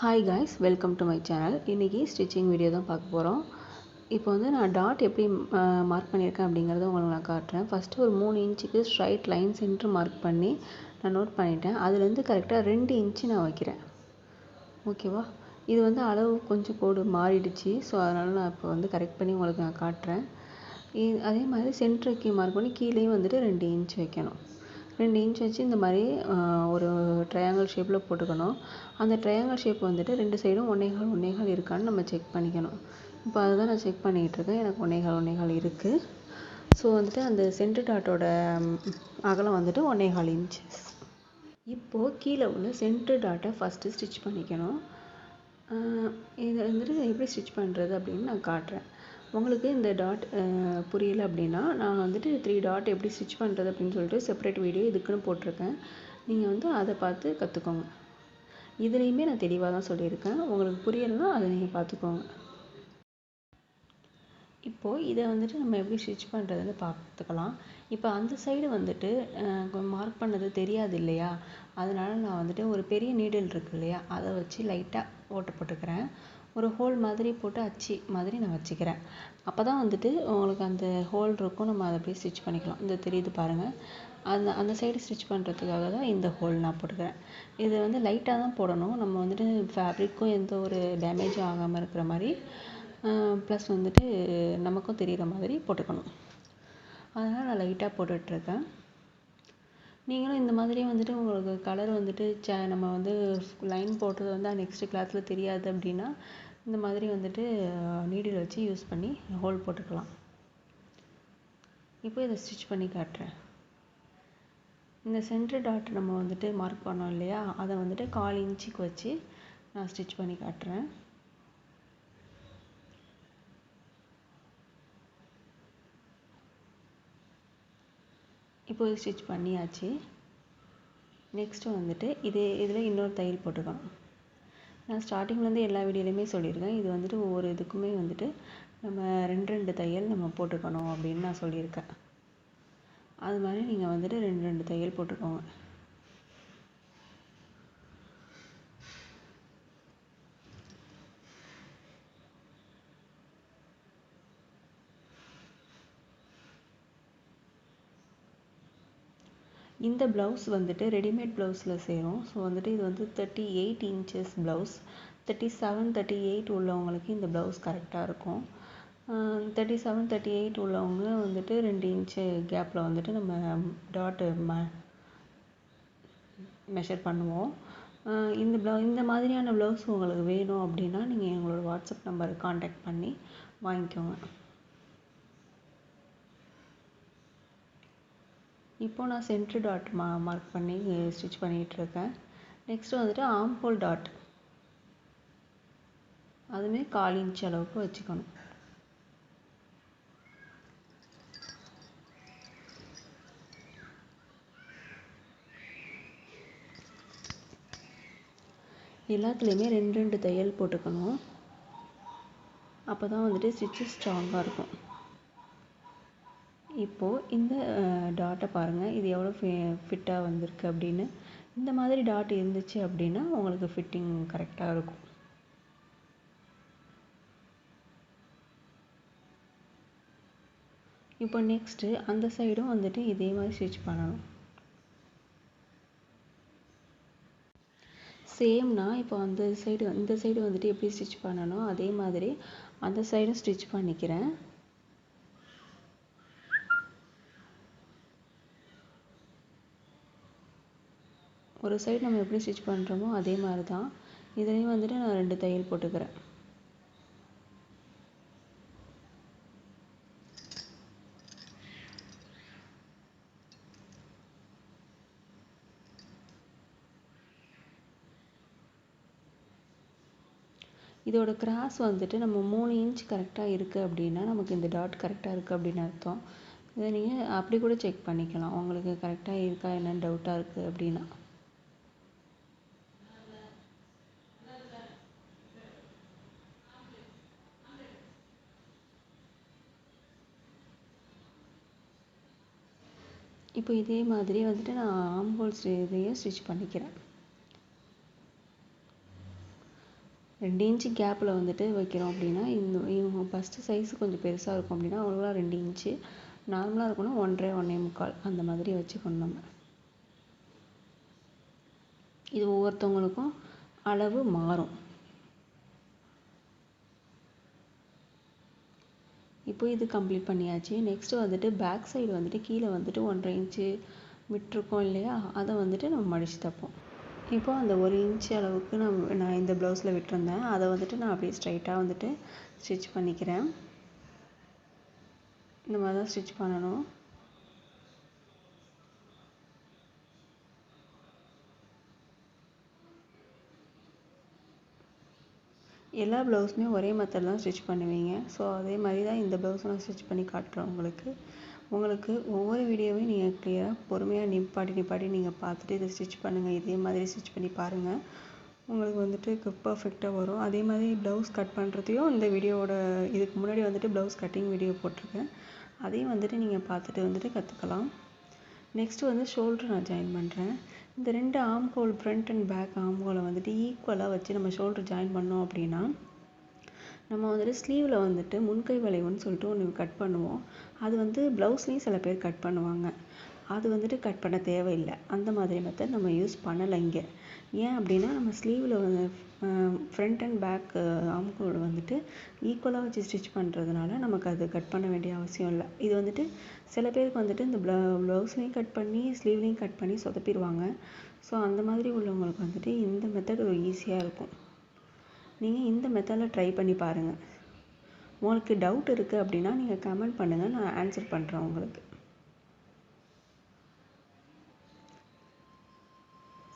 Hi guys welcome to my channel இன்றைக்கி stitching video தான் பார்க்க போகிறோம் இப்போ வந்து நான் டாட் எப்படி மார்க் பண்ணியிருக்கேன் அப்படிங்கிறத உங்களுக்கு நான் காட்டுறேன். ஃபஸ்ட்டு ஒரு மூணு இன்ச்சுக்கு ஸ்ட்ரைட் லைன் சென்ட்ரு மார்க் பண்ணி நான் நோட் பண்ணிட்டேன். அதுலேருந்து கரெக்டாக ரெண்டு இன்ச்சு நான் வைக்கிறேன். ஓகேவா இது வந்து அளவு கொஞ்சம் கோடு மாறிடுச்சு. ஸோ அதனால் நான் இப்போ வந்து கரெக்ட் பண்ணி உங்களுக்கு நான் காட்டுறேன். அதே மாதிரி சென்டருக்கு மார்க் பண்ணி கீழேயும் வந்துட்டு ரெண்டு இன்ச் வைக்கணும். ரெண்டு இன்ச் வச்சு இந்த மாதிரி ஒரு ட்ரையாங்கிள் ஷேப்பில் போட்டுக்கணும். அந்த ட்ரையாங்கிள் ஷேப் வந்துட்டு ரெண்டு சைடும் ஒன்றேகால் ஒன்றேகால் இருக்கான்னு நம்ம செக் பண்ணிக்கணும். இப்போ அதுதான் நான் செக் பண்ணிகிட்டு இருக்கேன். எனக்கு ஒன்றேகால் ஒன்றேகால் இருக்குது ஸோ வந்துட்டு அந்த சென்ட்ரு டாட்டோட அகலம் வந்துட்டு ஒன்றேகால் இன்ச்சஸ் இப்போது கீழே உள்ள சென்ட்ரு டாட்டை ஃபஸ்ட்டு ஸ்டிச் பண்ணிக்கணும். இதை வந்துட்டு எப்படி ஸ்டிச் பண்ணுறது அப்படின்னு நான் காட்டுறேன். உங்களுக்கு இந்த டாட் புரியல அப்படின்னா நான் வந்துட்டு த்ரீ டாட் எப்படி ஸ்டிச் பண்ணுறது அப்படின்னு சொல்லிட்டு செப்பரேட் வீடியோ இதுக்குன்னு போட்டிருக்கேன். நீங்கள் வந்து அதை பார்த்து கற்றுக்கோங்க இதுலேயுமே நான் தெளிவாக தான் சொல்லியிருக்கேன். உங்களுக்கு புரியலைன்னா அதை நீங்கள் பார்த்துக்கோங்க. இப்போது இதை வந்துட்டு நம்ம எப்படி ஸ்டிச் பண்ணுறதுன்னு பார்த்துக்கலாம். இப்போ அந்த சைடு வந்துட்டு மார்க் பண்ணது தெரியாது இல்லையா? அதனால் நான் வந்துட்டு ஒரு பெரிய நீடில் இருக்கு இல்லையா? அதை வச்சு லைட்டாக ஓட்டை போட்டுக்கிறேன். ஒரு ஹோல் மாதிரி போட்டு அச்சு மாதிரி நான் வச்சுக்கிறேன். அப்போ தான் வந்துட்டு உங்களுக்கு அந்த ஹோல் இருக்கும். நம்ம அதை அப்படியே ஸ்டிச் பண்ணிக்கலாம். இந்த தெரியுது பாருங்கள் அந்த அந்த சைடு ஸ்டிச் பண்ணுறதுக்காக தான் இந்த ஹோல் நான் போட்டுக்கிறேன். இது வந்து லைட்டாக தான் போடணும். நம்ம வந்துட்டு ஃபேப்ரிக்கும் எந்த ஒரு டேமேஜும் ஆகாமல் இருக்கிற மாதிரி ப்ளஸ் வந்துட்டு நமக்கும் தெரிகிற மாதிரி போட்டுக்கணும். அதனால் நான் லைட்டாக போட்டுட்ருக்கேன் நீங்களும் இந்த மாதிரி வந்துட்டு உங்களுக்கு கலர் வந்துட்டு ச நம்ம வந்து லைன் போட்டது வந்து நெக்ஸ்ட் கிளாஸில் தெரியாது அப்படின்னா இந்த மாதிரி வந்துட்டு நீடில் வச்சு யூஸ் பண்ணி ஹோல் போட்டுக்கலாம். இப்போ இதை ஸ்டிச் பண்ணி காட்டுறேன். இந்த சென்டர் டாட் நம்ம வந்துட்டு மார்க் பண்ணோம் இல்லையா? அதை வந்துட்டு கால் இன்ச்சுக்கு வச்சு நான் ஸ்டிச் பண்ணி காட்டுறேன். இப்போ இது ஸ்டிச் பண்ணியாச்சு. நெக்ஸ்ட்டு வந்துட்டு இதே இதில் இன்னொரு தையல் போட்டுக்கணும் நான் ஸ்டார்டிங்லேருந்து எல்லா வீடியோலையுமே சொல்லியிருக்கேன். இது வந்துட்டு ஒவ்வொரு இதுக்குமே வந்துட்டு நம்ம ரெண்டு ரெண்டு தையல் நம்ம போட்டுக்கணும் அப்படின்னு நான் சொல்லியிருக்கேன். அது மாதிரி நீங்கள் வந்துட்டு ரெண்டு ரெண்டு தையல் போட்டுக்கோங்க இந்த ப்ளவுஸ் வந்துட்டு ரெடிமேட் ப்ளவுஸில் சேரும். ஸோ வந்துட்டு இது வந்து thirty eight inches blouse thirty seven thirty eight உள்ளவங்களுக்கு இந்த ப்ளவுஸ் கரெக்டாக இருக்கும். தேர்ட்டி செவன் தேர்ட்டி எயிட் உள்ளவங்க வந்துட்டு ரெண்டு இன்ச்சு கேப்பில் வந்துட்டு நம்ம டாட்டு ம மெஷர் பண்ணுவோம். இந்த ப்ளவு இந்த மாதிரியான ப்ளவுஸ் உங்களுக்கு வேணும் அப்படின்னா நீங்கள் எங்களோட வாட்ஸ்அப் நம்பருக்கு காண்டாக்ட் பண்ணி வாங்கிக்கோங்க. இப்போது நான் சென்ட்ரு டாட் மா மார்க் பண்ணி ஸ்டிச் பண்ணிகிட்ருக்கேன். நெக்ஸ்ட்டு வந்துட்டு ஆம்போல் டாட் அதுவுமே கால் இன்ச் அளவுக்கு வச்சுக்கணும். எல்லாத்துலேயுமே ரெண்டு ரெண்டு தையல் போட்டுக்கணும். அப்போ தான் வந்துட்டு ஸ்டிச்சு ஸ்ட்ராங்காக இருக்கும். இப்போது இந்த டாட்டை பாருங்கள் இது எவ்வளோ ஃபி ஃபிட்டாக வந்திருக்கு அப்படின்னு. இந்த மாதிரி டாட் இருந்துச்சு அப்படின்னா உங்களுக்கு ஃபிட்டிங் கரெக்டாக இருக்கும். இப்போ நெக்ஸ்ட்டு அந்த சைடும் வந்துட்டு இதே மாதிரி ஸ்டிச் பண்ணணும். சேம்னா இப்போ அந்த சைடு இந்த சைடு வந்துட்டு எப்படி ஸ்டிச் பண்ணணும்? அதே மாதிரி அந்த சைடும் ஸ்டிச் பண்ணிக்கிறேன். ஒரு சைடு நம்ம எப்படி ஸ்டிச் பண்ணுறோமோ அதே மாதிரி தான் இதுலேயும் வந்துட்டு நான் ரெண்டு தையல் போட்டுக்கிறேன். இதோட கிராஸ் வந்துட்டு நம்ம மூணு இன்ச் கரெக்டாக இருக்குது அப்படின்னா நமக்கு இந்த டாட் கரெக்டாக இருக்குது அப்படின்னு அர்த்தம். இதை நீங்கள் அப்படி கூட செக் பண்ணிக்கலாம். உங்களுக்கு கரெக்டாக இருக்கா என்னன்னு டவுட்டாக இருக்குது அப்படின்னா. இப்போ இதே மாதிரி வந்துட்டு நான் ஆம் ஹோல்ஸ் இதையும் ஸ்டிச் பண்ணிக்கிறேன். ரெண்டு இன்ச்சு கேப்பில் வந்துட்டு வைக்கிறோம் அப்படின்னா இந்த இவங்க ஃபஸ்ட்டு சைஸ் கொஞ்சம் பெருசாக இருக்கும் அப்படின்னா அவங்களாம் ரெண்டு இன்ச்சு நார்மலாக இருக்கணும் ஒன்றரை ஒன்றே முக்கால். அந்த மாதிரி வச்சுக்கணும் நம்ம. இது ஒவ்வொருத்தவங்களுக்கும் அளவு மாறும். இப்போ இது கம்ப்ளீட் பண்ணியாச்சு. நெக்ஸ்ட்டு வந்துட்டு பேக் சைடு வந்துட்டு கீழே வந்துட்டு ஒன்றரை இன்ச்சு விட்டுருக்கோம் இல்லையா? அதை வந்துட்டு நம்ம மடித்து தைப்போம். இப்போ அந்த ஒரு இன்ச் அளவுக்கு நான் நான் இந்த ப்ளவுஸில் விட்டுருந்தேன். அதை வந்துட்டு நான் அப்படியே ஸ்ட்ரைட்டாக வந்துட்டு ஸ்டிச் பண்ணிக்கிறேன். இந்த மாதிரி தான் ஸ்டிச் பண்ணணும். எல்லா ப்ளவுஸுமே ஒரே மெத்தட் தான் ஸ்டிச் பண்ணுவீங்க. ஸோ அதே மாதிரி தான் இந்த ப்ளவுஸும் நான் ஸ்டிச் பண்ணி காட்டுறேன் உங்களுக்கு. உங்களுக்கு ஒவ்வொரு வீடியோவையும் நீங்கள் கிளியராக பொறுமையாக நிப்பாட்டி நிப்பாட்டி நீங்கள் பார்த்துட்டு இதை ஸ்டிச் பண்ணுங்கள் இதே மாதிரி ஸ்டிச் பண்ணி பாருங்கள் உங்களுக்கு வந்துட்டு பர்ஃபெக்டாக வரும். அதே மாதிரி ப்ளவுஸ் கட் பண்ணுறதையும் இந்த வீடியோவோட இதுக்கு முன்னாடி வந்துட்டு ப்ளவுஸ் கட்டிங் வீடியோ போட்டிருக்கேன். அதையும் வந்துட்டு நீங்கள் பார்த்துட்டு வந்துட்டு கற்றுக்கலாம் நெக்ஸ்ட்டு வந்து ஷோல்டர் நான் ஜாயின் பண்ணுறேன் இந்த ரெண்டு ஆம் ஹோல் ஃப்ரண்ட் அண்ட் பேக் ஆம் ஹோலை வந்துட்டு ஈக்குவலாக வச்சு நம்ம ஷோல்டர் ஜாயின் பண்ணோம் அப்படின்னா நம்ம வந்துட்டு ஸ்லீவில் வந்துட்டு முன்கை வளைவுன்னு சொல்லிட்டு ஒன்று கட் பண்ணுவோம். அது வந்து ப்ளவுஸ்லேயும் சில பேர் கட் பண்ணுவாங்க. அது வந்துட்டு கட் பண்ண தேவையில்லை. அந்த மாதிரி மெத்தட் நம்ம யூஸ் பண்ணலை இங்கே. ஏன் அப்படின்னா நம்ம ஸ்லீவில் வந்து ஃப்ரண்ட் அண்ட் பேக் ஆம்கோல் வந்துட்டு ஈக்குவலாக வச்சு ஸ்டிச் பண்ணுறதுனால நமக்கு அது கட் பண்ண வேண்டிய அவசியம் இல்லை. இது வந்துட்டு சில பேருக்கு வந்துட்டு இந்த ப்ள ப்ளவுஸ்லேயும் கட் பண்ணி ஸ்லீவ்லேயும் கட் பண்ணி சொதப்பிடுவாங்க. ஸோ அந்த மாதிரி உள்ளவங்களுக்கு வந்துட்டு இந்த மெத்தட் ஒரு ஈஸியாக இருக்கும். நீங்கள் இந்த மெத்தடில் ட்ரை பண்ணி பாருங்கள் உங்களுக்கு டவுட் இருக்குது அப்படின்னா நீங்கள் கமெண்ட் பண்ணுங்கள் நான் ஆன்சர் பண்ணுறேன் உங்களுக்கு.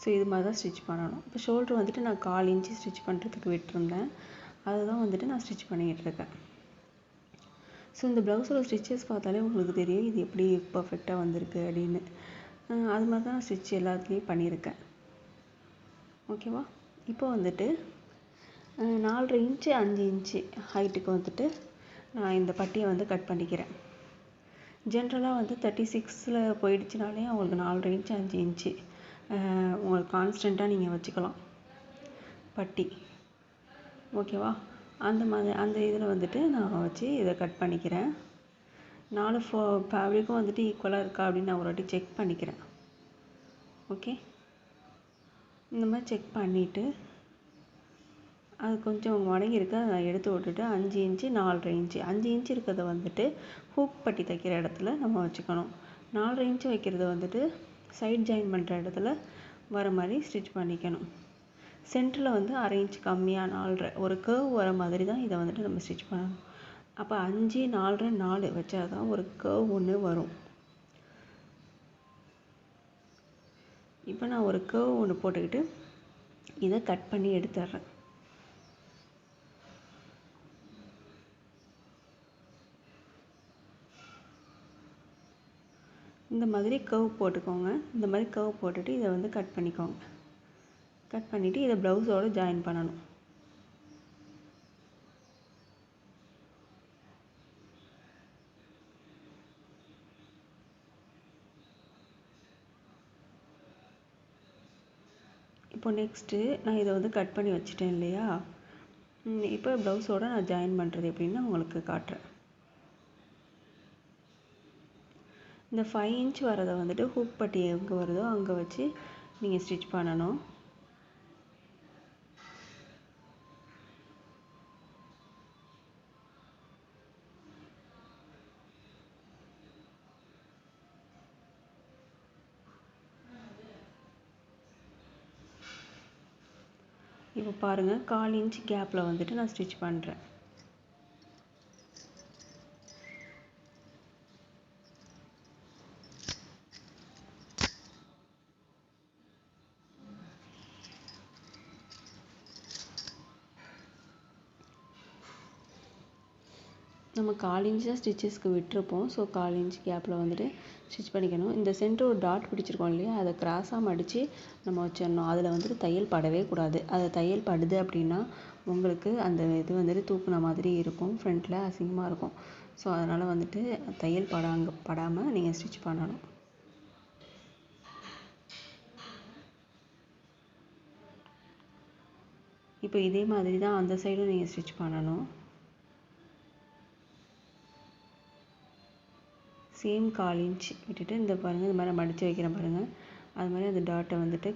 ஸோ இது மாதிரி தான் ஸ்டிச் பண்ணணும். இப்போ ஷோல்டர் வந்துட்டு நான் கால் இன்ச்சு ஸ்டிச் பண்ணுறதுக்கு விட்டுருந்தேன். அதுதான் வந்துட்டு நான் ஸ்டிச் பண்ணிகிட்ருக்கேன் இருக்கேன். ஸோ இந்த ப்ளவுஸோட ஸ்டிச்சஸ் பார்த்தாலே உங்களுக்கு தெரியும் இது எப்படி பர்ஃபெக்டாக வந்திருக்கு அப்படின்னு. அது மாதிரி தான் நான் ஸ்டிச் எல்லாத்துலேயும் பண்ணியிருக்கேன். ஓகேவா இப்போ வந்துட்டு நாலரை இன்ச்சு அஞ்சு இன்ச்சு ஹைட்டுக்கு வந்துட்டு நான் இந்த பட்டியை வந்து கட் பண்ணிக்கிறேன். ஜென்ரலாக வந்து தேர்ட்டி சிக்ஸில் போயிடுச்சுனாலே அவங்களுக்கு நாலரை இன்ச்சு அஞ்சு இன்ச்சு உங்களுக்கு கான்ஸ்டண்ட்டாக நீங்கள் வச்சுக்கலாம். பட்டி. ஓகேவா அந்த மாதிரி அந்த இதில் வந்துட்டு நான் வச்சு இதை கட் பண்ணிக்கிறேன். நாலு ஃபோ ஃபேப்ரிக்கும் வந்துட்டு ஈக்குவலாக இருக்கா அப்படின்னு நான் ஒரு வாட்டி செக் பண்ணிக்கிறேன். ஓகே இந்த மாதிரி செக் பண்ணிவிட்டு அது கொஞ்சம் மடங்கி இருக்க அதை எடுத்து விட்டுட்டு அஞ்சு இன்ச்சு நாலரை இன்ச்சு. அஞ்சு இன்ச்சு இருக்கிறத வந்துட்டு ஹூக் பட்டி தைக்கிற இடத்துல நம்ம வச்சுக்கணும். நாலரை இன்ச்சு வைக்கிறது வந்துட்டு சைட் ஜாயின் பண்ணுற இடத்துல வர மாதிரி ஸ்டிச் பண்ணிக்கணும். சென்டரில் வந்து அரை இன்ச் கம்மியாக நாலரை ஒரு கேர்வ் வர மாதிரி தான் இதை வந்துட்டு நம்ம ஸ்டிச் பண்ணணும். அப்போ அஞ்சு நாலரை நாலு வச்சா தான் ஒரு கேர்வ் ஒன்று வரும். இப்போ நான் ஒரு கேர்வ் ஒன்று போட்டுக்கிட்டு இதை கட் பண்ணி எடுத்துட்றேன் இந்த மாதிரி கர்வ் போட்டுக்கோங்க. இந்த மாதிரி கர்வ் போட்டுட்டு இதை வந்து கட் பண்ணிக்கோங்க. கட் பண்ணிவிட்டு இதை ப்ளவுஸோடு ஜாயின் பண்ணணும். இப்போ நெக்ஸ்ட்டு நான் இதை வந்து கட் பண்ணி வச்சுட்டேன் இல்லையா? இப்போ ப்ளவுஸோடு நான் ஜாயின் பண்ணுறது எப்படின்னு உங்களுக்கு காட்டுறேன். இந்த ஃபைவ் இன்ச் வரதை வந்துட்டு ஹூக் பட்டி எங்கே வருதோ அங்கே வச்சு நீங்கள் ஸ்டிச் பண்ணணும். இப்போ பாருங்கள் கால் இன்ச் கேப்பில் வந்துட்டு நான் ஸ்டிச் பண்ணுறேன் நம்ம கால் இன்ச் தான் ஸ்டிச்சஸ்க்கு விட்டுருப்போம். ஸோ கால் இன்ச் கேப்பில் வந்துட்டு ஸ்டிச் பண்ணிக்கணும். இந்த சென்டர் ஒரு டாட் பிடிச்சிருக்கோம் இல்லையா? அதை கிராஸாக மடித்து நம்ம வச்சிடணும். அதில் வந்துட்டு தையல் படவே கூடாது. அது தையல் படுது அப்படின்னா உங்களுக்கு அந்த இது வந்துட்டு தூக்குன மாதிரி இருக்கும். ஃப்ரண்ட்டில் அசிங்கமாக இருக்கும். ஸோ அதனால் வந்துட்டு தையல் படாங்க படாமல் நீங்கள் ஸ்டிச் பண்ணணும். இப்போ இதே மாதிரி தான் அந்த சைடும் நீங்கள் ஸ்டிச் பண்ணணும். சேம் கால் இன்ச் விட்டுட்டு இந்த பாருங்கள் இந்த மாதிரி மடித்து வைக்கிறேன் பாருங்கள் அது மாதிரி அந்த டாட்டை வந்துட்டு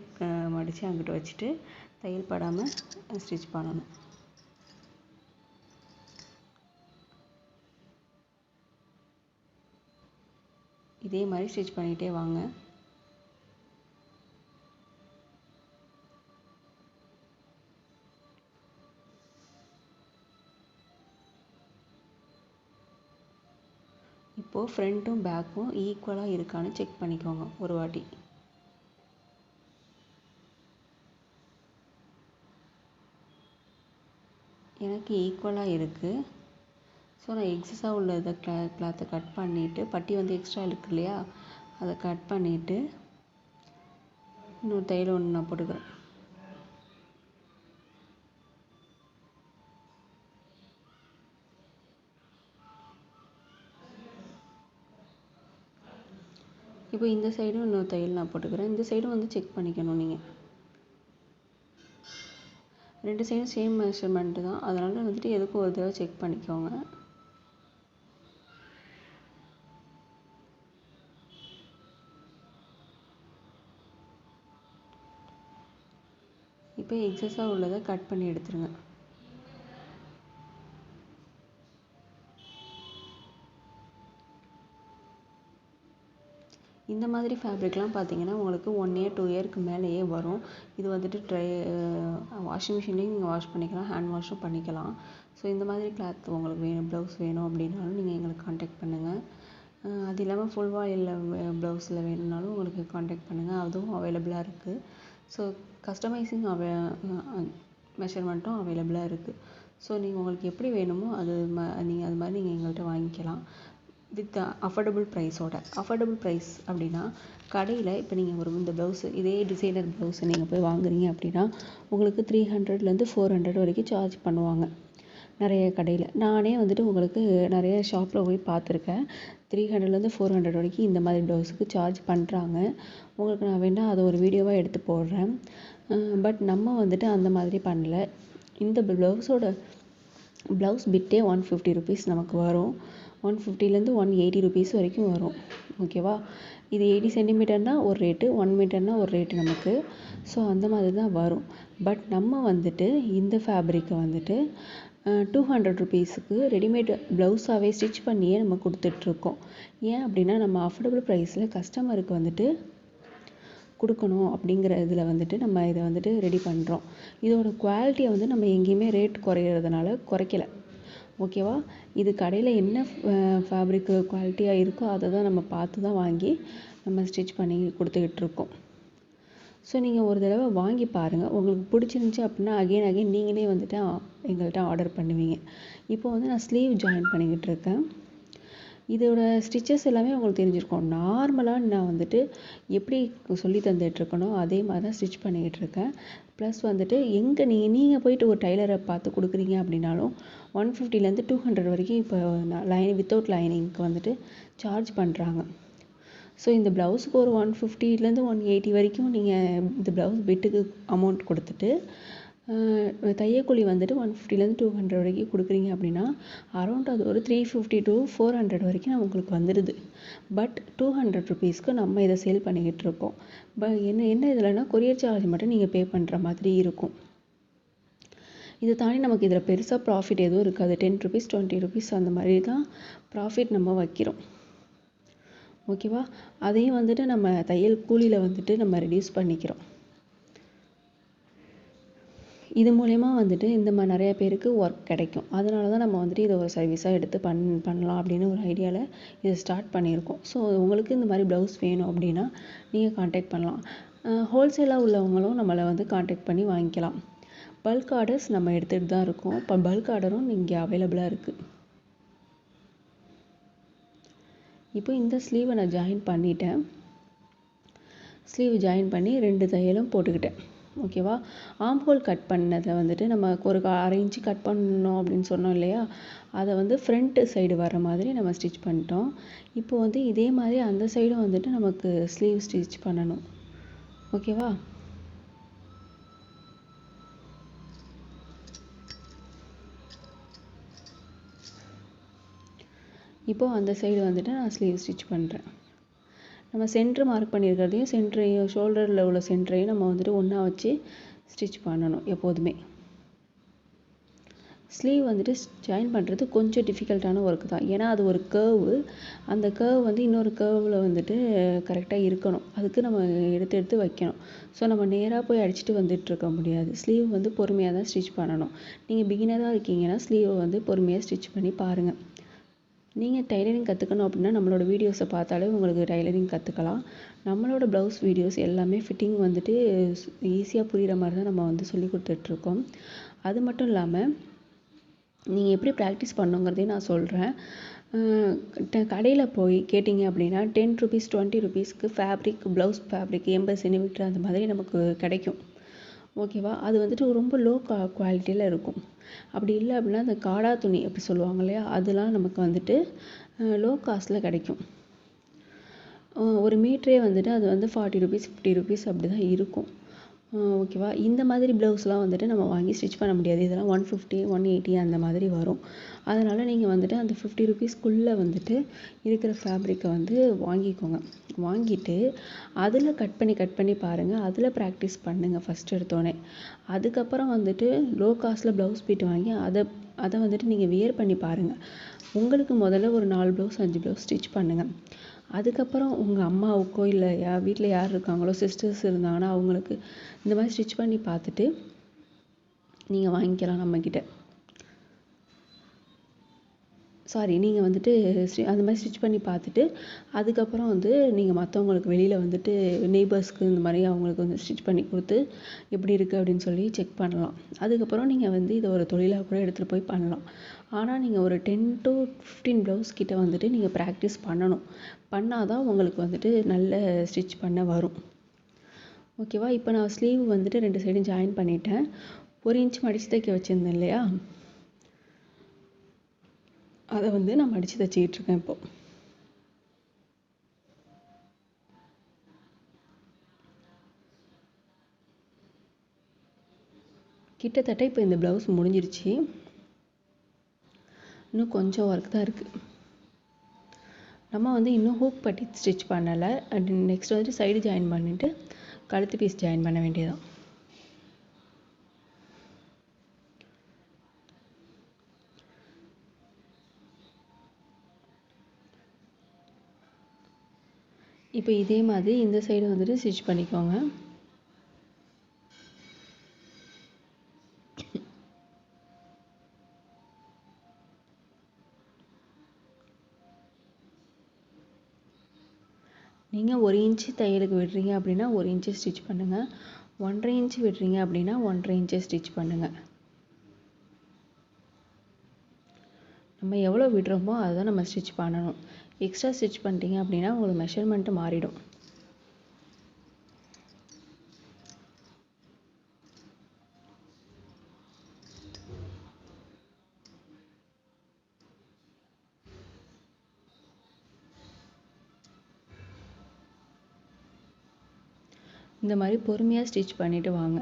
மடித்து அங்கிட்டு வச்சுட்டு தையல் படாமல் ஸ்டிச் பண்ணணும். இதே மாதிரி ஸ்டிச் பண்ணிகிட்டே வாங்க. அப்போது ஃப்ரண்ட்டும் பேக்கும் ஈக்குவலாக இருக்கான்னு செக் பண்ணிக்கோங்க ஒரு வாட்டி. எனக்கு ஈக்குவலாக இருக்குது ஸோ நான் எக்ஸஸாக உள்ளதை கிளா கிளாத்தை கட் பண்ணிவிட்டு பட்டி வந்து எக்ஸ்ட்ரா இருக்கு இல்லையா? அதை கட் பண்ணிவிட்டு இன்னொரு தையல் ஒன்று நான் போட்டுக்கிறேன். இப்போ இந்த சைடும் இன்னொரு தையல் நான் போட்டுக்கிறேன். இந்த சைடும் வந்து செக் பண்ணிக்கணும் நீங்கள் ரெண்டு சைடும் சேம் மெஷர்மெண்ட்டு தான். அதனால் வந்துட்டு எதுக்கும் ஒரு தடவை செக் பண்ணிக்கோங்க. இப்போ எக்ஸஸாக உள்ளதை கட் பண்ணி எடுத்துருங்க. இந்த மாதிரி ஃபேப்ரிக்லாம் பார்த்தீங்கன்னா உங்களுக்கு ஒன் இயர் டூ இயருக்கு மேலேயே வரும். இது வந்துட்டு ட்ரை வாஷிங் மிஷின்லேயும் நீங்கள் வாஷ் பண்ணிக்கலாம் ஹேண்ட் வாஷும் பண்ணிக்கலாம். ஸோ இந்த மாதிரி கிளாத் உங்களுக்கு வேணும் ப்ளவுஸ் வேணும் அப்படின்னாலும் நீங்கள் எங்களுக்கு காண்டாக்ட் பண்ணுங்கள் அது இல்லாமல் ஃபுல் வாயில் ப்ளவுஸில் வேணும்னாலும் உங்களுக்கு காண்டாக்ட் பண்ணுங்கள் அதுவும் அவைலபிளாக இருக்குது ஸோ கஸ்டமைசிங் அவை மெஷர்மெண்ட்டும் அவைலபிளாக இருக்குது ஸோ நீங்கள் உங்களுக்கு எப்படி வேணுமோ அது ம நீங்கள் அது மாதிரி நீங்கள் எங்கள்கிட்ட வாங்கிக்கலாம். வித் அஃபோர்டபுள் ப்ரைஸோட அஃபோர்டபுள் ப்ரைஸ் அப்படின்னா கடையில் இப்போ நீங்கள் ஒரு இந்த ப்ளவுஸு இதே டிசைனர் ப்ளவுஸை நீங்கள் போய் வாங்குறீங்க அப்படின்னா உங்களுக்கு த்ரீ ஹண்ட்ரட்லேருந்து ஃபோர் ஹண்ட்ரட் வரைக்கும் சார்ஜ் பண்ணுவாங்க. நிறைய கடையில். நானே வந்துட்டு உங்களுக்கு நிறைய ஷாப்பில் போய் பார்த்துருக்கேன். த்ரீ ஹண்ட்ரட்லேருந்து ஃபோர் ஹண்ட்ரட் வரைக்கும் இந்த மாதிரி ப்ளவுஸுக்கு சார்ஜ் பண்ணுறாங்க உங்களுக்கு நான் வேணால் அதை ஒரு வீடியோவாக எடுத்து போடுறேன். பட் நம்ம வந்துட்டு அந்த மாதிரி பண்ணல. இந்த ப்ளவுஸோட ப்ளவுஸ் பிட்டே ஒன் ஃபிஃப்டி ருபீஸ் நமக்கு வரும். ஒன் ஃபிஃப்டிலேருந்து ஒன் எயிட்டி ருபீஸ் வரைக்கும் வரும். ஓகேவா? இது எயிட்டி சென்டிமீட்டர்னால் ஒரு ரேட்டு ஒன் மீட்டர்னால் ஒரு ரேட்டு நமக்கு. ஸோ அந்த மாதிரி தான் வரும். பட் நம்ம வந்துட்டு இந்த ஃபேப்ரிக்கை வந்துட்டு டூ ஹண்ட்ரட் ருபீஸுக்கு ரெடிமேட் ப்ளவுஸாகவே ஸ்டிச் பண்ணியே நம்ம கொடுத்துட்ருக்கோம். ஏன் அப்படின்னா நம்ம அஃபோர்டபுள் ப்ரைஸில் கஸ்டமருக்கு வந்துட்டு கொடுக்கணும் அப்படிங்கிற இதில் வந்துட்டு நம்ம இதை வந்துட்டு ரெடி பண்ணுறோம் இதோட குவாலிட்டியை வந்து நம்ம எங்கேயுமே ரேட் குறையிறதுனால குறைக்கல. ஓகேவா? இது கடையில் என்ன ஃபேப்ரிக்கு குவாலிட்டியாக இருக்கோ அதை தான் நம்ம பார்த்து தான் வாங்கி நம்ம ஸ்டிச் பண்ணி கொடுத்துக்கிட்டு இருக்கோம். ஸோ நீங்கள் ஒரு தடவை வாங்கி பாருங்கள் உங்களுக்கு பிடிச்சிருந்துச்சி அப்படின்னா அகைன் அகைன் நீங்களே வந்துட்டு எங்கள்கிட்ட ஆர்டர் பண்ணுவீங்க. இப்போ வந்து நான் ஸ்லீவ் ஜாயின் பண்ணிக்கிட்டு இருக்கேன். இதோட ஸ்டிச்சஸ் எல்லாமே உங்களுக்கு தெரிஞ்சிருக்கும். நார்மலாக நான் வந்துட்டு எப்படி சொல்லி தந்துட்டுருக்கனோ அதே மாதிரி தான் ஸ்டிச் பண்ணிக்கிட்டு இருக்கேன். ப்ளஸ் வந்துட்டு எங்கே நீங்கள் நீங்கள் போயிட்டு ஒரு டைலரை பார்த்து கொடுக்குறீங்க அப்படின்னாலும் ஒன் ஃபிஃப்டிலேருந்து டூ ஹண்ட்ரட் வரைக்கும் இப்போ லைன் வித்தவுட் லைனிங்க்கு வந்துட்டு சார்ஜ் பண்ணுறாங்க ஸோ இந்த ப்ளவுஸுக்கு ஒரு ஒன் ஃபிஃப்டிலேருந்து ஒன் எயிட்டி வரைக்கும் நீங்கள் இந்த ப்ளவுஸ் பிட்டுக்கு அமௌண்ட் கொடுத்துட்டு தையக்கூலி வந்துட்டு ஒன் ஃபிஃப்டிலேருந்து டூ ஹண்ட்ரட் வரைக்கும் கொடுக்குறீங்க அப்படின்னா அரௌண்ட் அது ஒரு three fifty to four hundred வரைக்கும் உங்களுக்கு வந்துடுது. பட் டூ ஹண்ட்ரட் ருபீஸ்க்கு நம்ம இதை சேல் பண்ணிக்கிட்டு இருக்கோம். பட் என்ன என்ன இதில்னா கொரியர் சார்ஜ் மட்டும் நீங்கள் பே பண்ணுற மாதிரி இருக்கும். இதை தாண்டி நமக்கு இதில் பெருசாக ப்ராஃபிட் எதுவும் இருக்காது. டென் ருபீஸ் டுவெண்ட்டி ருபீஸ் அந்த மாதிரி தான் ப்ராஃபிட் நம்ம வைக்கிறோம். ஓகேவா அதையும் வந்துட்டு நம்ம தையல் கூலியில் வந்துட்டு நம்ம ரெடியூஸ் பண்ணிக்கிறோம். இது மூலயமா வந்துட்டு இந்த மாதிரி நிறைய பேருக்கு ஒர்க் கிடைக்கும். அதனால தான் நம்ம வந்துட்டு இதை ஒரு சர்வீஸாக எடுத்து பண் பண்ணலாம் அப்படின்னு ஒரு ஐடியாவில் இதை ஸ்டார்ட் பண்ணியிருக்கோம். ஸோ உங்களுக்கு இந்த மாதிரி ப்ளவுஸ் வேணும் அப்படின்னா நீங்கள் காண்டாக்ட் பண்ணலாம். ஹோல்சேலாக உள்ளவங்களும் நம்மளை வந்து காண்டாக்ட் பண்ணி வாங்கிக்கலாம். பல்க் ஆர்டர்ஸ் நம்ம எடுத்துகிட்டு தான் இருக்கோம். இப்போ பல்க் ஆர்டரும் இங்கே அவைலபிளாக இருக்குது இப்போ இந்த ஸ்லீவை நான் ஜாயின் பண்ணிட்டேன். ஸ்லீவ் ஜாயின் பண்ணி ரெண்டு தையலும் போட்டுக்கிட்டேன். ஓகேவா? ஆம் ஹோல் கட் பண்ணதை வந்துட்டு நம்ம ஒரு அரை இன்ச்சு கட் பண்ணோம் அப்படின்னு சொன்னோம் இல்லையா? அதை வந்து ஃப்ரண்ட்டு சைடு வர மாதிரி நம்ம ஸ்டிச் பண்ணிட்டோம். இப்போ வந்து இதே மாதிரி அந்த சைடும் வந்துட்டு நமக்கு ஸ்லீவ் ஸ்டிச் பண்ணணும். ஓகேவா? இப்போது அந்த சைடு வந்துட்டு நான் ஸ்லீவ் ஸ்டிச் பண்ணுறேன் நம்ம சென்ட்ரு மார்க் பண்ணியிருக்கிறதையும் சென்ட்ரையும் ஷோல்டரில் உள்ள சென்ட்ரையும் நம்ம வந்துட்டு ஒன்றா வச்சு ஸ்டிச் பண்ணணும் எப்போதுமே. ஸ்லீவ் வந்துட்டு ஜாயின் பண்ணுறது கொஞ்சம் டிஃபிகல்ட்டான ஒர்க் தான். ஏன்னா அது ஒரு கேர்வு அந்த கேர்வ் வந்து இன்னொரு கேர்வில் வந்துட்டு கரெக்டாக இருக்கணும். அதுக்கு நம்ம எடுத்து எடுத்து வைக்கணும். ஸோ நம்ம நேராக போய் அடிச்சுட்டு வந்துட்டு இருக்க முடியாது. ஸ்லீவ் வந்து பொறுமையாக தான் ஸ்டிச் பண்ணணும். நீங்கள் பிகினராக இருக்கீங்கன்னா ஸ்லீவை வந்து பொறுமையாக ஸ்டிச் பண்ணி பாருங்கள் நீங்கள் டைலரிங் கற்றுக்கணும் அப்படின்னா நம்மளோட வீடியோஸை பார்த்தாலே உங்களுக்கு டைலரிங் கற்றுக்கலாம் நம்மளோட ப்ளவுஸ் வீடியோஸ் எல்லாமே ஃபிட்டிங் வந்துட்டு ஈஸியாக புரிகிற மாதிரி தான் நம்ம வந்து சொல்லி கொடுத்துட்ருக்கோம். அது மட்டும் இல்லாமல் நீங்கள் எப்படி ப்ராக்டிஸ் பண்ணுங்கிறதையும் நான் சொல்கிறேன் கடையில் போய் கேட்டிங்க அப்படின்னா டென் ருபீஸ் டுவெண்ட்டி ருபீஸ்க்கு ஃபேப்ரிக் ப்ளவுஸ் ஃபேப்ரிக் எண்பது சென்டிமீட்டர் அந்த மாதிரி நமக்கு கிடைக்கும். ஓகேவா? அது வந்துட்டு ரொம்ப லோ கா குவாலிட்டியில் இருக்கும். அப்படி இல்லை அப்படின்னா அந்த காடா துணி அப்படி சொல்லுவாங்க இல்லையா? அதெல்லாம் நமக்கு வந்துட்டு லோ காஸ்ட்டில் கிடைக்கும் ஒரு மீட்டரே வந்துட்டு அது வந்து ஃபார்ட்டி ருபீஸ் ஃபிஃப்டி ருபீஸ் அப்படி தான் இருக்கும். ஓகேவா? இந்த மாதிரி ப்ளவுஸ்லாம் வந்துட்டு நம்ம வாங்கி ஸ்டிச் பண்ண முடியாது. இதெல்லாம் ஒன் ஃபிஃப்டி ஒன் எயிட்டி அந்த மாதிரி வரும். அதனால் நீங்கள் வந்துட்டு அந்த ஃபிஃப்டி ருபீஸ்க்குள்ளே வந்துட்டு இருக்கிற ஃபேப்ரிக்கை வந்து வாங்கிக்கோங்க. வாங்கிட்டு அதில் கட் பண்ணி கட் பண்ணி பாருங்கள் அதில் ப்ராக்டிஸ் பண்ணுங்கள் ஃபஸ்ட் எடுத்தோடனே அதுக்கப்புறம் வந்துட்டு லோ காஸ்ட்டில் ப்ளவுஸ் பீட் வாங்கி அதை அதை வந்துட்டு நீங்கள் வியர் பண்ணி பாருங்கள் உங்களுக்கு முதல்ல ஒரு நாலு ப்ளவுஸ் அஞ்சு ப்ளவுஸ் ஸ்டிச் பண்ணுங்கள் அதுக்கப்புறம் உங்கள் அம்மாவுக்கோ இல்லை யா வீட்டில் யார் இருக்காங்களோ சிஸ்டர்ஸ் இருந்தாங்கன்னா அவங்களுக்கு இந்த மாதிரி ஸ்டிச் பண்ணி பார்த்துட்டு நீங்கள் வாங்கிக்கலாம் நம்மக்கிட்ட சாரி நீங்கள் வந்துட்டு ஸ்டி அந்த மாதிரி ஸ்டிச் பண்ணி பார்த்துட்டு அதுக்கப்புறம் வந்து நீங்கள் மற்றவங்களுக்கு வெளியில் வந்துட்டு நெய்பர்ஸ்க்கு இந்த மாதிரி அவங்களுக்கு வந்து ஸ்டிச் பண்ணி கொடுத்து எப்படி இருக்குது அப்படின்னு சொல்லி செக் பண்ணலாம். அதுக்கப்புறம் நீங்கள் வந்து இதை ஒரு தொழிலாக கூட எடுத்துகிட்டு போய் பண்ணலாம். ஆனால் நீங்கள் ஒரு டென் டு ஃபிஃப்டீன் ப்ளவுஸ் கிட்ட வந்துட்டு நீங்கள் ப்ராக்டிஸ் பண்ணணும். பண்ணால் தான் உங்களுக்கு வந்துட்டு நல்ல ஸ்டிச் பண்ண வரும். ஓகேவா இப்போ நான் ஸ்லீவ் வந்துட்டு ரெண்டு சைடும் ஜாயின் பண்ணிட்டேன். ஒரு இன்ச் மடித்து தைக்க வச்சுருந்தேன் இல்லையா? அதை வந்து நான் மடித்து தைச்சிக்கிட்டு இருக்கேன் இப்போ. கிட்டத்தட்ட இப்போ இந்த ப்ளவுஸ் முடிஞ்சிருச்சு. இன்னும் கொஞ்சம் ஒர்க் தான் இருக்குது நம்ம வந்து இன்னும் ஹூக் பட்டி ஸ்டிச் பண்ணலை. அண்ட் நெக்ஸ்ட் வந்துட்டு சைடு ஜாயின் பண்ணிவிட்டு கழுத்து பீஸ் ஜாயின் பண்ண வேண்டியதான் இப்போ இதே மாதிரி இந்த சைடு வந்துட்டு ஸ்டிச் பண்ணிக்கோங்க. நீங்கள் ஒரு இன்ச்சு தையலுக்கு விடுறீங்க அப்படின்னா ஒரு இன்ச்சு ஸ்டிச் பண்ணுங்கள் ஒன்றரை இன்ச்சு விடுறீங்க அப்படின்னா ஒன்றரை இன்ச்சு ஸ்டிச் பண்ணுங்கள் நம்ம எவ்வளோ விடுறோமோ அதுதான் நம்ம ஸ்டிச் பண்ணணும். எக்ஸ்ட்ரா ஸ்டிச் பண்ணிட்டீங்க அப்படின்னா உங்களுக்கு மெஷர்மெண்ட்டு மாறிடும். இந்த மாதிரி பொறுமையாக ஸ்டிச் பண்ணிவிட்டு வாங்க.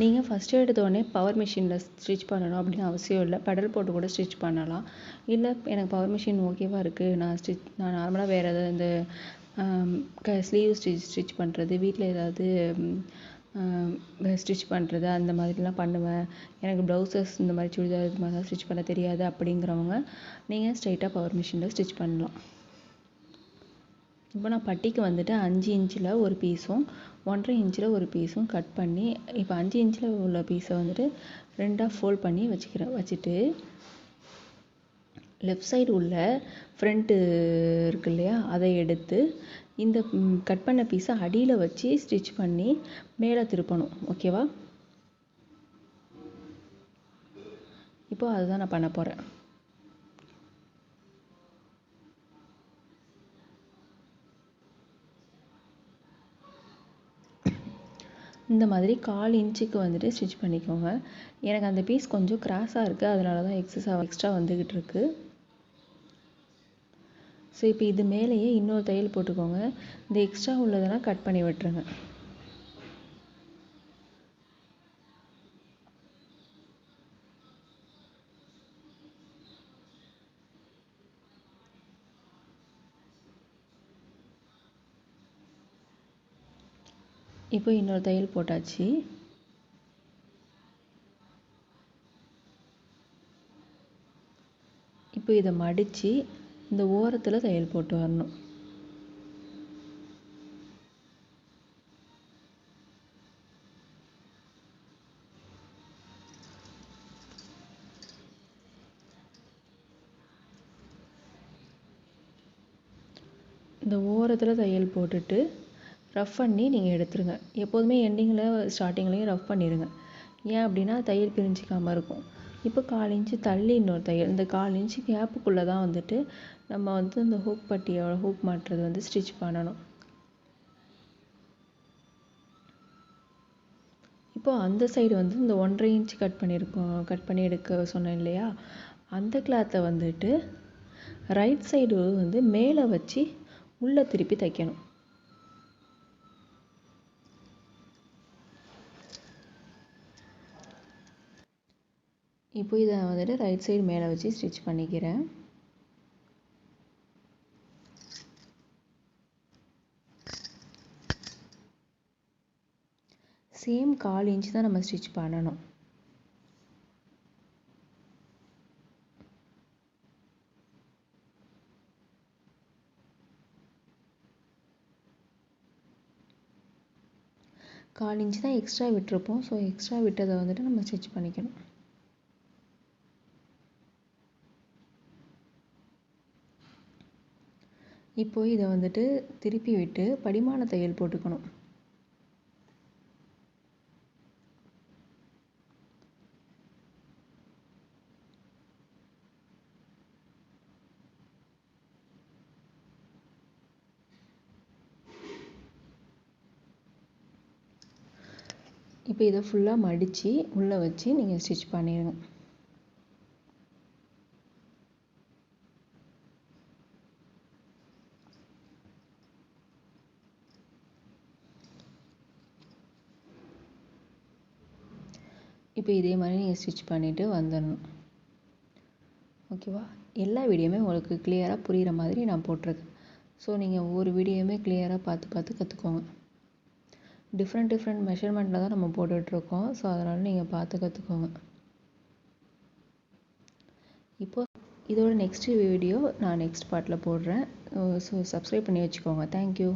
நீங்கள் ஃபஸ்ட்டு எடுத்தோடனே பவர் மிஷினில் ஸ்டிச் பண்ணணும் அப்படின்னு அவசியம் இல்லை. பெடல் போட்டு கூட ஸ்டிச் பண்ணலாம். இல்லை எனக்கு பவர் மிஷின் ஓகேவாக இருக்குது நான் ஸ்டிச் நான் நார்மலாக வேறு ஏதாவது இந்த க ஸ்லீவ் ஸ்டிச் ஸ்டிச் பண்ணுறது வீட்டில் ஏதாவது ஸ்டிச் பண்ணுறது அந்த மாதிரிலாம் பண்ணுவேன். எனக்கு ப்ளவுசஸ் இந்த மாதிரி சுடிதார் இது மாதிரிலாம் ஸ்டிச் பண்ண தெரியாது அப்படிங்கிறவங்க நீங்கள் ஸ்ட்ரைட்டாக பவர் மிஷினில் ஸ்டிச் பண்ணலாம். இப்போ நான் பட்டிக்கு வந்துட்டு அஞ்சு இன்ச்சில் ஒரு பீஸும் ஒன்றரை இன்ச்சில் ஒரு பீஸும் கட் பண்ணி இப்போ அஞ்சு இன்ச்சில் உள்ள பீஸை வந்துட்டு ரெண்டாக ஃபோல்ட் பண்ணி வச்சுக்கிறேன் வச்சுட்டு லெஃப்ட் சைடு உள்ள ஃப்ரண்ட்டு இருக்கு இல்லையா அதை எடுத்து இந்த கட் பண்ண பீஸை அடியில் வச்சு ஸ்டிச் பண்ணி மேலே திருப்பணும் ஓகேவா இப்போது அதுதான் நான் பண்ண போகிறேன் இந்த மாதிரி கால் இன்ச்சுக்கு வந்துட்டு ஸ்டிச் பண்ணிக்கோங்க. எனக்கு அந்த பீஸ் கொஞ்சம் கிராஸாக இருக்குது அதனால தான் எக்ஸஸாக எக்ஸ்ட்ரா வந்துக்கிட்டு இருக்கு. ஸோ இப்போ இது மேலேயே இன்னொரு தையல் போட்டுக்கோங்க. இந்த எக்ஸ்ட்ரா உள்ளதெல்லாம் கட் பண்ணி விட்டுருங்க. இப்போ இன்னொரு தையல் போட்டாச்சு. இப்போ இதை மடித்து இந்த ஓரத்தில் தையல் போட்டு வரணும். இந்த ஓரத்தில் தையல் போட்டுட்டு ரஃப் பண்ணி நீங்கள் எடுத்துருங்க. எப்போதுமே எண்டிங்கில் ஸ்டார்டிங்லேயும் ரஃப் பண்ணிடுங்க ஏன் அப்படின்னா தையல் பிரிஞ்சிக்காமல் இருக்கும். இப்போ கால் இன்ச்சு தள்ளி இன்னொரு தையல் இந்த கால் இன்ச்சு கேப்புக்குள்ளே தான் வந்துட்டு நம்ம வந்து இந்த ஹூக் பட்டியோட ஹூக் மாட்டுறது வந்து ஸ்டிச் பண்ணணும். இப்போ அந்த சைடு வந்து இந்த ஒன்றரை இன்ச் கட் பண்ணியிருக்கோம் கட் பண்ணி எடுக்க சொன்னேன் இல்லையா? அந்த கிளாத்தை வந்துட்டு ரைட் சைடு வந்து மேலே வச்சு உள்ளே திருப்பி தைக்கணும். இப்போ இதை வந்துட்டு ரைட் சைடு மேலே வச்சு ஸ்டிச் பண்ணிக்கிறேன். சேம் கால் இன்ச் தான் நம்ம ஸ்டிச் பண்ணணும். கால் இன்ச் தான் எக்ஸ்ட்ரா விட்டுருப்போம். ஸோ எக்ஸ்ட்ரா விட்டதை வந்துட்டு நம்ம ஸ்டிச் பண்ணிக்கணும். இப்போ இதை வந்துட்டு திருப்பி விட்டு படிமான தையல் போட்டுக்கணும். இப்போ இதை ஃபுல்லாக மடித்து உள்ளே வச்சு நீங்கள் ஸ்டிச் பண்ணிடுங்க இப்போ இதே மாதிரி நீங்கள் ஸ்டிச் பண்ணிவிட்டு வந்துடணும். ஓகேவா எல்லா வீடியோவுமே உங்களுக்கு கிளியராக புரிகிற மாதிரி நான் போட்டிருக்கேன். ஸோ நீங்கள் ஒவ்வொரு வீடியோவுமே கிளியராக பார்த்து பார்த்து கற்றுக்கோங்க டிஃப்ரெண்ட் டிஃப்ரெண்ட் மெஷர்மெண்ட்டில் தான் நம்ம போட்டுட்ருக்கோம். ஸோ அதனால் நீங்கள் பார்த்து கற்றுக்கோங்க இப்போ இதோட நெக்ஸ்ட் வீடியோ நான் நெக்ஸ்ட் பார்ட்டில் போடுறேன். ஸோ சப்ஸ்கிரைப் பண்ணி வச்சுக்கோங்க. தேங்க்யூ